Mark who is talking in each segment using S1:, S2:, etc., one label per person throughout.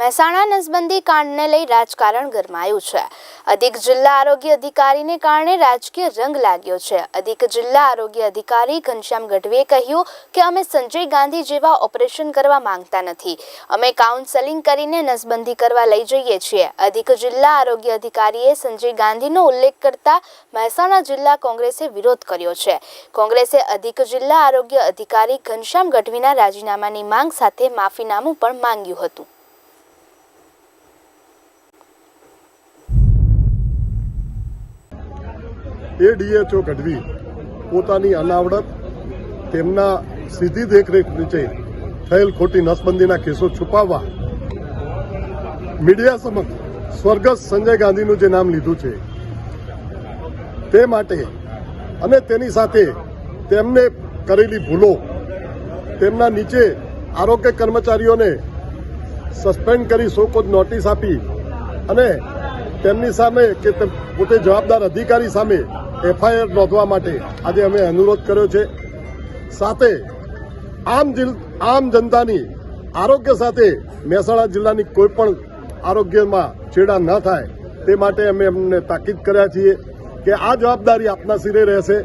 S1: મહેસાણા નસબંધી કાંડને લઈ રાજકારણ ગરમાયું છે. અધિક જિલ્લા આરોગ્ય અધિકારીને કારણે રાજકીય રંગ લાગ્યો છે. અધિક જિલ્લા આરોગ્ય અધિકારી ઘનશ્યામ ગઢવીએ કહ્યું કે અમે સંજય ગાંધી જેવા ઓપરેશન કરવા માંગતા નથી. અમે કાઉન્સેલિંગ કરીને નસબંધી કરવા લઈ જઈએ છીએ. અધિક જિલ્લા આરોગ્ય અધિકારીએ સંજય ગાંધીનો ઉલ્લેખ કરતા મહેસાણા જિલ્લા કોંગ્રેસે વિરોધ કર્યો છે. કોંગ્રેસે અધિક જિલ્લા આરોગ્ય અધિકારી ઘનશ્યામ ગઢવીના રાજીનામાની માંગ સાથે માફીનામું પણ માંગ્યું હતું.
S2: એ ડીએચઓ ગઢવી, પોતાની અનાવડત, તેમના સીધી દેખરેખ નીચે થયેલ ખોટી નસબંધીના કેસો છુપાવવા મીડિયા સમક્ષ સ્વર્ગસ્થ સંજય ગાંધીનું જે નામ લીધું છે, તે માટે અને તેની સાથે તેમને કરેલી ભૂલો, તેમના નીચે આરોગ્ય કર્મચારીઓને સસ્પેન્ડ કરી શોકોજ નોટિસ આપી અને તેમની સામે કે પોતે જવાબદાર અધિકારી સામે એફઆઈઆર નોંધવા માટે આજે અમે અનુરોધ કર્યો છે. સાથે આમ આમ જનતાની આરોગ્ય સાથે મહેસાણા જિલ્લાની કોઈ પણ આરોગ્યમાં છેડા ન થાય તે માટે અમે એમને તાકીદ કર્યા છીએ કે આ જવાબદારી આપના સિરે રહેશે.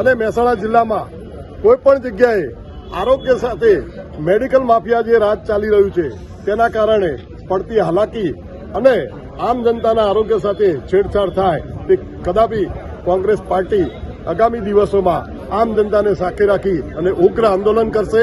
S2: અને મહેસાણા જિલ્લામાં કોઈ પણ જગ્યાએ આરોગ્ય સાથે મેડિકલ માફિયા જે રાજ ચાલી રહ્યું છે તેના કારણે પડતી હાલાકી અને આમ જનતાના આરોગ્ય સાથે છેડછાડ થાય તે કદાપી કોંગ્રેસ પાર્ટી આગામી દિવસોમાં આમ જનતાને સાથે રાખી અને ઉગ્ર આંદોલન કરશે.